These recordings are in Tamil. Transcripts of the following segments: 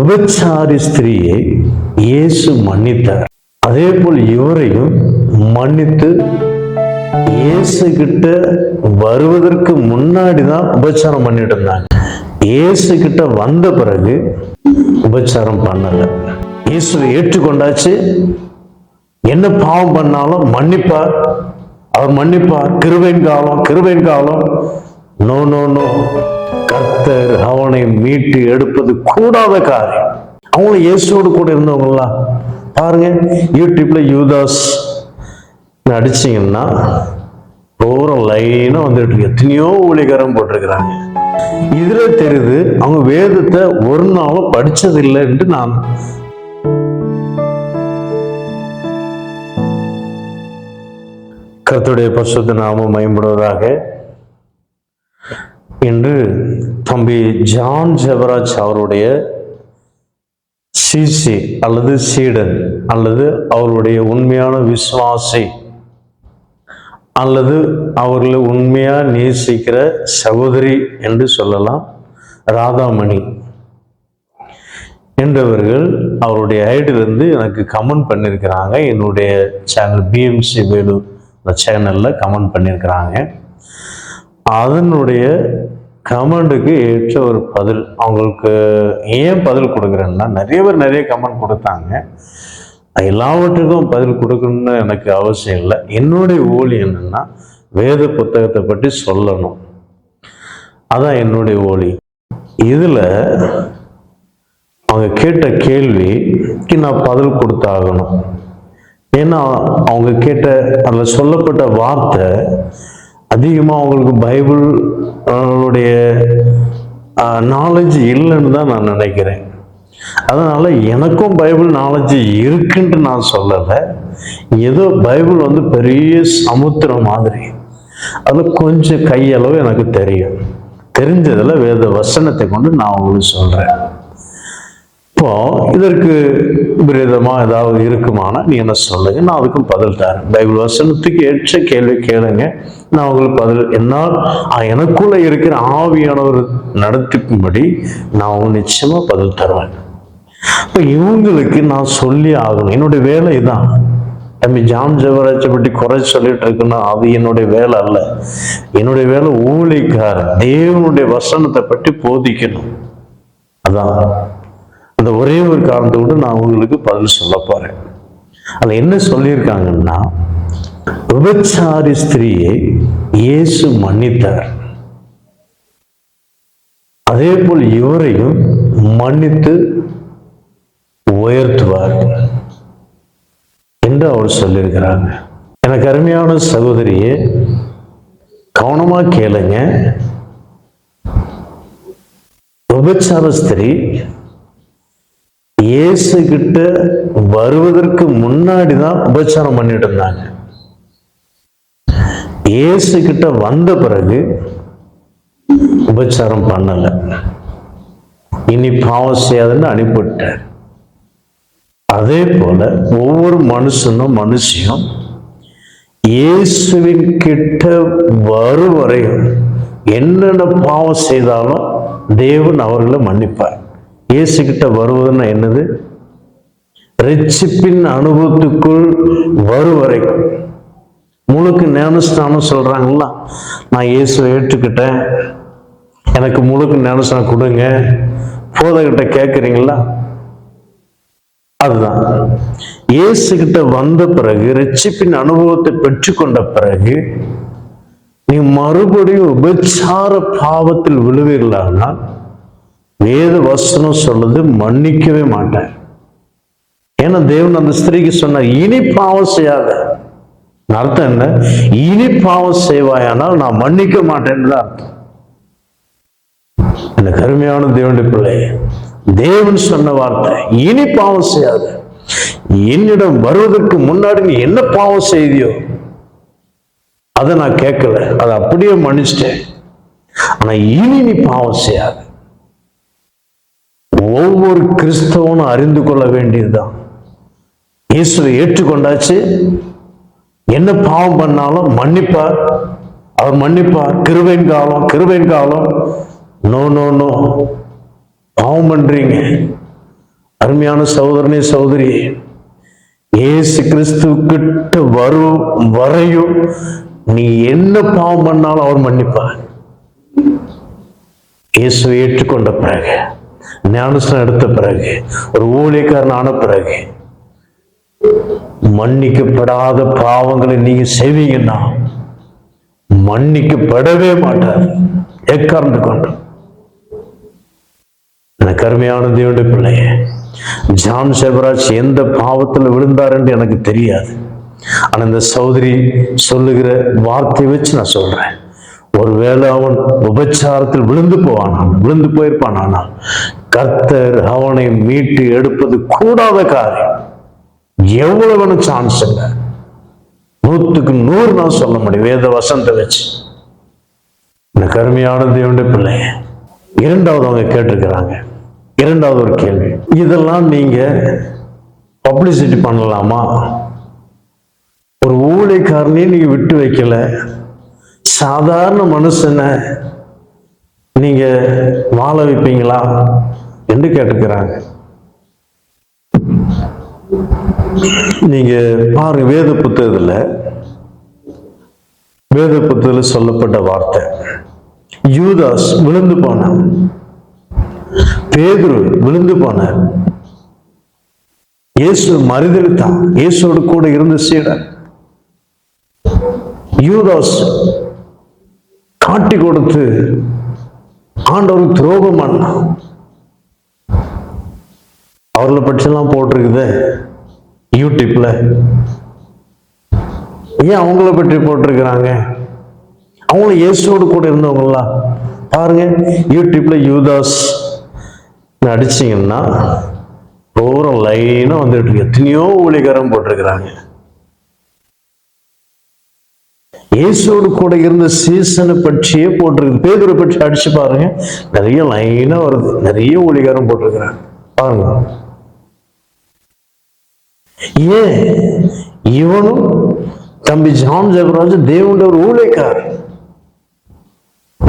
விபச்சாரி ஸ்திரீயை இயேசு மன்னித்தார். அதே போல் இவரையும் மன்னித்து இயேசு கிட்ட வருவதற்கு முன்னாடி தான் உபச்சாரம் பண்ணிட்டு இருந்தாங்க. இயேசு கிட்ட வந்த பிறகு உபச்சாரம் பண்ணல. இயேசுவை ஏற்றுக்கொண்டாச்சு. என்ன பாவம் பண்ணாலும் மன்னிப்பார். அவர் மன்னிப்பார். கிருபையின் காலம் கிருபையின் காலம். நோ நோ நோ கர்த்தர் அவனை மீட்டு எடுப்பது கூடாத காரியம். அவங்களும் இயேசுவோடு கூட இருந்தவங்களா? பாருங்க யூடியூப்ல யூதாஸ் நடிச்சிங்கன்னா பூரா லைனாக வந்துட்டு இருக்கு. எத்தனையோ ஊழிகரம் போட்டிருக்கிறாங்க. இதில் தெரியுது அவங்க வேதத்தை ஒரு நாளும் படித்ததில்லைன்ட்டு நான் கருத்துடைய பசுத்த நாமம் மயம்படுவதாக இன்று தம்பி ஜான் ஜெபராஜ் அவருடைய சிசி அல்லது சீடன் அல்லது அவருடைய உண்மையான விசுவாசி அல்லது அவர்களை உண்மையாக நேசிக்கிற சகோதரி என்று சொல்லலாம் ராதாமணி என்றவர்கள் அவருடைய ஐடியிலிருந்து எனக்கு கமெண்ட் பண்ணியிருக்கிறாங்க என்னுடைய சேனல் பிஎம்சி வேலு அந்த சேனலில் கமெண்ட் பண்ணியிருக்கிறாங்க அதனுடைய கமெண்ட்டுக்கு ஏற்ற ஒரு பதில். அவங்களுக்கு ஏன் பதில் கொடுக்குறேன்னா நிறைய பேர் நிறைய கமெண்ட் கொடுத்தாங்க. எல்லாவற்றுக்கும் பதில் கொடுக்கணும்னு எனக்கு அவசியம் இல்லை. என்னுடைய ஓலி என்னென்னா வேத புத்தகத்தை பற்றி சொல்லணும். அதான் என்னுடைய ஓலி. இதில் அவங்க கேட்ட கேள்விக்கு நான் பதில் கொடுத்தாகணும். ஏன்னா அவங்க கேட்ட அதில் சொல்லப்பட்ட வார்த்தை அதிகமாக அவங்களுக்கு பைபிள் உடைய நாலேஜ் இல்லைன்னு தான் நான் நினைக்கிறேன். அதனால் எனக்கும் பைபிள் நாலேஜ் இருக்குன்ட்டு நான் சொல்லலை. ஏதோ பைபிள் வந்து பெரிய சமுத்திரம் மாதிரி. அதில் கொஞ்சம் கையளவு எனக்கு தெரியும். தெரிஞ்சதில் வேத வசனத்தை கொண்டு நான் உங்களுக்கு சொல்கிறேன் இப்போ இதற்கு விரதமா ஏதாவது இருக்குமானா நீ என்ன சொல்லுங்க? நான் அதுக்கும் பதில் தரேன். பைபிள் வசனத்துக்கு ஏற்ற கேள்வி கேளுங்க. நான் உங்களுக்கு பதில் என்னால் எனக்குள்ள இருக்கிற ஆவியானவர் நடத்திக்கும்படி நான் அவங்க நிச்சயமா பதில் தருவேன். இப்போ இவங்களுக்கு நான் சொல்லி ஆகணும். என்னுடைய வேலை தான் தம்பி ஜான் ஜவராஜை பற்றி குறை சொல்லிட்டு இருக்குன்னா அது என்னுடைய வேலை அல்ல. என்னுடைய வேலை ஊழிக்கார தேவனுடைய வசனத்தை பற்றி போதிக்கணும். அதான். அந்த ஒரே ஒரு காரணத்தோடு நான் உங்களுக்கு பதில் சொல்ல போறேன். அதுல என்ன சொல்லியிருக்காங்கன்னா விபச்சாரி ஸ்திரீயை இயேசு மன்னித்தார். அதே போல் இவரையும் மன்னித்து உயர்த்துவார் என்று அவர் சொல்லியிருக்கிறாங்க. எனக்கு அருமையான சகோதரியே கவனமா கேளுங்க. விபச்சார ஸ்திரீ இயேசு கிட்ட வருவதற்கு முன்னாடி தான் உபச்சாரம் பண்ணிட்டு இருந்தாங்க. இயேசு கிட்ட வந்த பிறகு உபச்சாரம் பண்ணலை. இனி பாவம் செய்யாதுன்னு அனுப்பிவிட்டார். அதே போல ஒவ்வொரு மனுஷனும் மனுஷியும் இயேசுவின் கிட்ட வரும் வரையும் என்னென்ன பாவம் செய்தாலும் தேவன் அவர்களை மன்னிப்பார். இயேசு கிட்ட வருவதுன்னா என்னது? ரட்சிப்பின் அனுபவத்துக்குள் வரும் வரைக்கும். முழுக்கு ஞானஸ்தானம் சொல்கிறாங்களா நான் இயேசுவை ஏற்றுக்கிட்டேன். எனக்கு முழுக்கு ஞானஸ்தானம் கொடுங்க. போதகிட்ட கேட்குறீங்களா அதுதான். இயேசு கிட்ட வந்த பிறகு ரட்சிப்பின் அனுபவத்தை பெற்றுக்கொண்ட பிறகு நீ மறுபடியும் உபச்சார பாவத்தில் விழுவீர்களானால் வேத வசனம் சொல்லுது மன்னிக்கவே மாட்டேன் ஏன்னா தேவன் அந்த ஸ்திரீக்கு சொன்னார் இனி பாவம் செய்யாத. அர்த்தம் என்ன? இனி பாவம் செய்வாயானால் நான் மன்னிக்க மாட்டேன்னு அர்த்தம். இந்த கருமையான தேவனுடைய பிள்ளை தேவன் சொன்ன வார்த்தை இனி பாவம் செய்யாத. என்னிடம் வருவதற்கு முன்னாடி நீ என்ன பாவம் செய்தியோ அதை நான் கேட்கல. அதை அப்படியே மன்னிச்சிட்டேன். ஆனா இனி நீ பாவம் செய்யாத. ஒவ்வொரு கிறிஸ்தவனும் அறிந்து கொள்ள வேண்டியதுதான். இயேசுவை ஏற்றுக்கொண்டாச்சு. என்ன பாவம் பண்ணாலும் மன்னிப்பார். அவர் மன்னிப்பார். கிருபையின் காலம் கிருபையின் காலம். நோ நோ நோ பாவம் பண்றீங்க. அருமையான சகோதரனே சகோதரி ஏசு கிறிஸ்து கிட்ட வரும் வரையும் நீ என்ன பாவம் பண்ணாலும் அவர் மன்னிப்பார். இயேசுவை ஏற்றுக்கொண்ட பிறகு ஞானஸ்தான் எடுத்த பிறகு ஒரு ஊழியக்காரன் ஆன பிறகு மன்னிக்கப்படாத பாவங்களை நீங்க செய்வீங்கன்னா மன்னிக்கப்படவே மாட்டார். எக்கார்ந்து கொண்டு? எனக்கு அருமையான தேவனுடைய பிள்ளையே ஜான் செவராஜ் எந்த பாவத்தில் விழுந்தார் என்று எனக்கு தெரியாது. ஆனால் இந்த சௌதரி சொல்லுகிற வார்த்தையை வச்சு நான் சொல்றேன். ஒருவேளை அவன் உபச்சாரத்தில் விழுந்து போவானான் விழுந்து போயிருப்பானானா கர்த்தர் அவனை மீட்டு எடுப்பது கூடாத காரியம். எவ்வளவு சான்ஸ் இல்லை. நூத்துக்கு நூறு நான் சொல்ல முடியும். வேத வசந்த வச்சு. இந்த கருமையான தேவண்ட பிள்ளை. இரண்டாவது அவங்க கேட்டிருக்கிறாங்க. இரண்டாவது ஒரு கேள்வி. இதெல்லாம் நீங்க பப்ளிசிட்டி பண்ணலாமா? ஒரு ஊழியக்காரனையே நீங்க விட்டு வைக்கல. சாதாரண மனுஷனை நீங்க வாழ வைப்பீங்களா? என்று கேட்டுக்கிறாங்க நீங்க பாருங்க வேத புத்தகத்துல வேத புத்தகத்தில் சொல்லப்பட்ட வார்த்தை. யூதாஸ் விழுந்து போனான். பேதுரு விழுந்து போனார். இயேசு மறுதளித்தான். இயேசுவோடு கூட இருந்த சீடன். யூதாஸ் காட்டி கொடுத்து ஆண்டவருக்கு துரோகம் பண்ணான். அவர்களை பற்றிலாம் போட்டிருக்குது யூடியூப்ல. ஏன் அவங்கள பற்றி போட்டிருக்கிறாங்க? அவங்களும் இயேசுவோடு கூட இருந்தவங்களா? பாருங்க யூடியூப்ல யூதாஸ் அடிச்சிங்கன்னா பூரா லைனாக வந்துட்டு இருக்கு. எத்தனையோ ஊழிகரம் போட்டிருக்கிறாங்க. இயேசுவோடு கூட இருந்த சீசனை பற்றியே போட்டிருக்கு. பேதுரை பற்றி அடிச்சு பாருங்க நிறைய லைனாக வருது. நிறைய ஊழிகாரம் போட்டிருக்கிறாங்க. பாருங்க. ஏன்? இவனும் தம்பி ஜான் ஜெகராஜ் தேவனுடைய ஒரு ஊழியக்கார்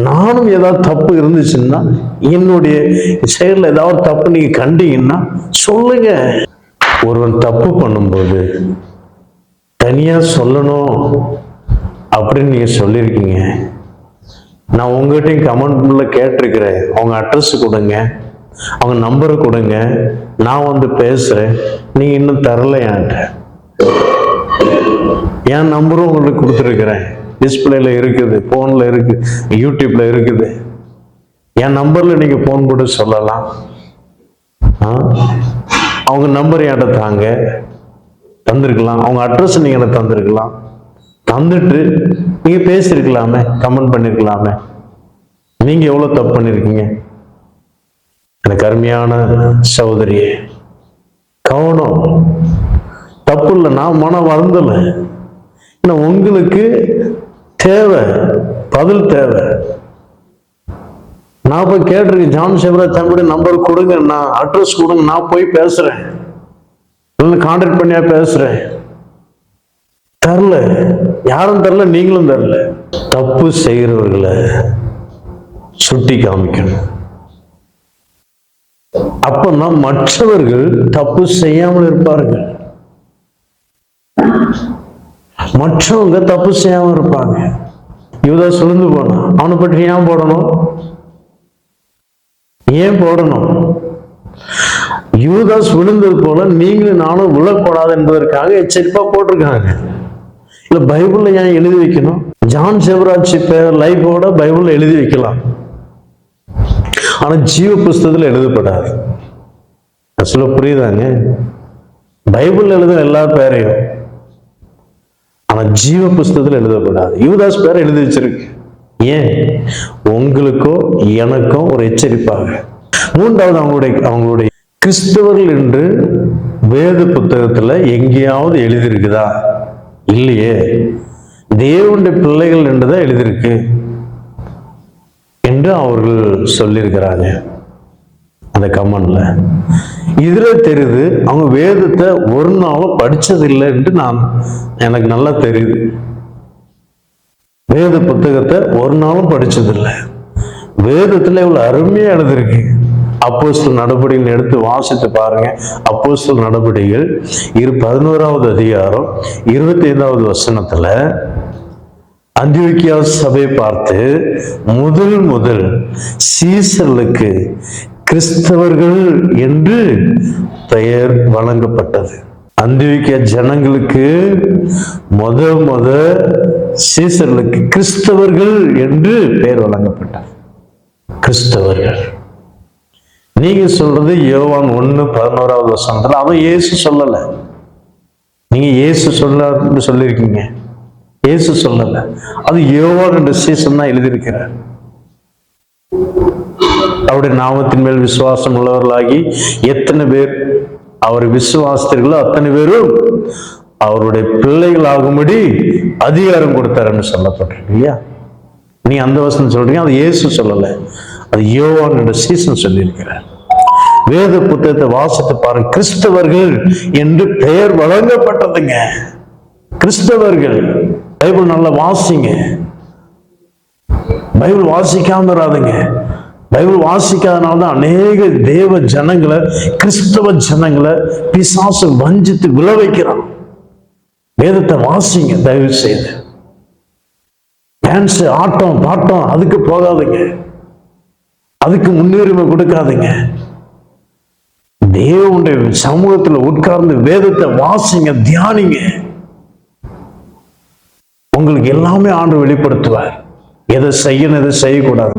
நானும் ஏதாவது தப்பு இருந்துச்சுன்னா என்னுடைய செயல்ல ஏதாவது தப்பு நீங்க கண்டீங்கன்னா சொல்லுங்க. ஒருவன் தப்பு பண்ணும்போது தனியா சொல்லணும் அப்படின்னு நீங்க சொல்லியிருக்கீங்க. நான் உங்ககிட்டயும் கமெண்ட்ல கேட்டிருக்கிறேன். அவங்க அட்ரஸ் கொடுங்க. அவங்க நம்பரை கொடுங்க. நான் வந்து பேசுறேன். நீ இன்னும் தரல என்கிட்ட. என் நம்பரும் உங்களுக்கு கொடுத்துருக்குறேன். டிஸ்பிளேல இருக்குது ஃபோனில் இருக்கு யூடியூப்ல இருக்குது. என் நம்பர்ல நீங்க ஃபோன் போட்டு சொல்லலாம். ஆ? அவங்க நம்பர் என்கிட்ட தாங்க. தந்திருக்கலாம். அவங்க அட்ரஸ் நீங்க எனக்கு தந்திருக்கலாம். தந்துட்டு நீங்க பேசியிருக்கலாமே கமெண்ட் பண்ணிருக்கலாமே. நீங்க எவ்வளவு தப்பு பண்ணிருக்கீங்க? எனக்கு அருமையான சகோதரியே கவனம். தப்பு இல்லை நான் மனம் வளர்ந்தலை இன்னும் உங்களுக்கு தேவை பதில் தேவை. நான் போய் கேட்டிருக்கேன் ஜான் சிவராஜ் தம்பியோட நம்பர் கொடுங்க நான் அட்ரஸ் கொடுங்க நான் போய் பேசுறேன். கான்டாக்ட் பண்ணியா பேசுறேன். தரல. யாரும் தரல நீங்களும் தரல. தப்பு செய்கிறவர்களை சுட்டி காமிக்கணும். அப்பதான் மற்றவர்கள் தப்பு செய்யாமல் இருப்பார்கள். மற்றவங்க தப்பு செய்யாம இருப்பாங்க. யூதா சுழந்து போனான் அவனை பற்றி ஏன் போடணும்? ஏன் போடணும்? யூதாஸ் விழுந்தது போல நீங்களும் நானும் விழக்கூடாது என்பதற்காக எச்சரிப்பா போட்டிருக்காங்க. இல்ல பைபிள்ல ஏன் எழுதி வைக்கணும்? ஜான் செவராஜ் பேர் லைஃபோட பைபிள்ல எழுதி வைக்கலாம். ஆனால் ஜீவ புஸ்தகத்தில் எழுதப்படாது. சொல்ல புரியுதாங்க? பைபிள்ல எழுத எல்லா பேரையும் ஆனால் ஜீவ புஸ்தத்தில் எழுதப்படாது. யுவதாஸ் பேரை எழுதி வச்சிருக்கு. ஏன்? உங்களுக்கோ எனக்கும் ஒரு எச்சரிப்பாக. மூன்றாவது அவங்களுடைய அவங்களுடைய கிறிஸ்தவர்கள் என்று வேத புத்தகத்தில் எங்கேயாவது எழுதியிருக்குதா? இல்லையே. தேவனுடைய பிள்ளைகள் என்றுதான் எழுதியிருக்கு. என்று அவர்கள் சொல்லியிருக்கிறாங்க. அந்த கமெண்ட்ல. இதில் தெரியுது அவங்க வேதத்தை ஒரு நாளும் படித்ததில்லை என்று நான் எனக்கு நல்லா தெரியுது. வேத புத்தகத்தை ஒரு நாளும் படித்ததில்லை வேதத்தில் இவ்வளோ அருமையாக எழுதிருக்கு அப்போஸ்தல நடபடிகள் எடுத்து வாசித்து பாருங்க. அப்போஸ்தல நடபடிகள் இரு பதினோராவது அதிகாரம் இருபத்தி ஐந்தாவது வசனத்தில் அந்தியோக்கியா சபை பார்த்து முதல் முதல் சீசர்களுக்கு கிறிஸ்தவர்கள் என்று பெயர் வழங்கப்பட்டது. அந்தியோக்கிய ஜனங்களுக்கு முத முத சீசர்களுக்கு கிறிஸ்தவர்கள் என்று பெயர் வழங்கப்பட்டது கிறிஸ்தவர்கள். நீங்க சொல்றது யோவான் ஒன்று பதினோராவது வசனத்தில் அவன் இயேசு சொல்லலை. நீங்க இயேசு சொல்லார்னு சொல்லியிருக்கீங்க. இயேசு சொல்லல. அது யோவான் என்ற சீசன் தான் எழுதியிருக்கிறார். அவருடைய நாமத்தின் மேல் விசுவாசம் உள்ளவர்களாகி எத்தனை பேர் அவர் விசுவாசித்தீர்களோ அத்தனை பேரும் அவருடைய பிள்ளைகளாகும்படி அதிகாரம் கொடுத்தாருன்னு சொல்லப்பட்டிருக்கு இல்லையா? நீ அந்த வசனம் சொல்றீங்க அது இயேசு சொல்லல. அது யோவான் என்ற சீசன் சொல்லியிருக்கிறார். வேத புத்தகத்தை வாசித்து பாருங்க. கிறிஸ்தவர்கள் என்று பெயர் வழங்கப்பட்டதுங்க. கிறிஸ்தவர்கள். பைபிள் நல்லா வாசிங்க. பைபிள் வாசிக்காம இராதுங்க. பைபிள் வாசிக்காதனால தான் அநேக தேவ ஜனங்களை கிறிஸ்தவ ஜனங்களை பிசாசு வஞ்சித்து விழ வைக்கிறான். வேதத்தை வாசிங்க தயவு செய்து. டான்ஸு ஆட்டம் பாட்டம் அதுக்கு போகாதுங்க. அதுக்கு முன்னுரிமை கொடுக்காதுங்க. தேவனுடைய சமூகத்தில் உட்கார்ந்து வேதத்தை வாசிங்க தியானிங்க. உங்களுக்கு எல்லாமே ஆண்டு வெளிப்படுத்துவார். எதை செய்யணும் எதை செய்யக்கூடாது